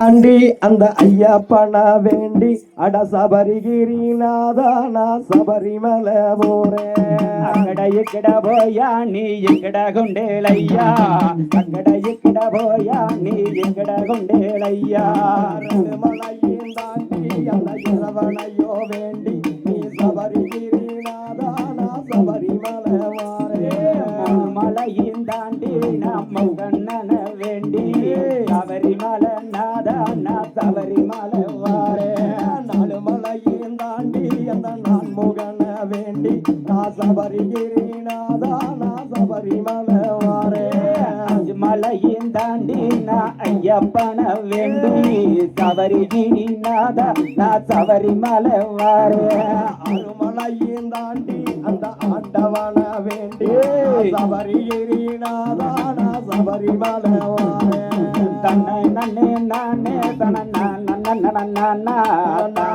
அண்டி அந்த ஐயப்பனா வேண்டி அட சபரிகிரி நாதானா சபரிமல போரே அங்கட இக்கட போயா நீ எங்கட கொண்டேலையா? அங்கட இக்கட போயா நீ எங்கட கொண்டேலையா? மலையும் தாண்டி அந்த இரவனையோ வேண்டி நீ சபரிகிரி நாதானா சபரிமல போரே மலையும் தாண்டி நம்ம கண்ணன வேண்டி சபரிமல நான் சபரிமலை வாரேன் நாலு மலையும் தாண்டி அந்த நான் முகன வேண்டி நான் சபரிகிரிநாதா நான் சபரிமலை வாரேன் மலையும் தாண்டி நான் ஐயப்பன வேண்டி சபரிகிரி நாதா நான் சபரிமலை வாரேன் அருமலையும் தாண்டி அந்த ஆண்டவன வேண்டி சபரிகிரிநாதா நான் சபரிமலை வாரேன் தன்னை நன்னே நானே தன நான் நன்ன நன்ன நன்ன நன்ன நன்ன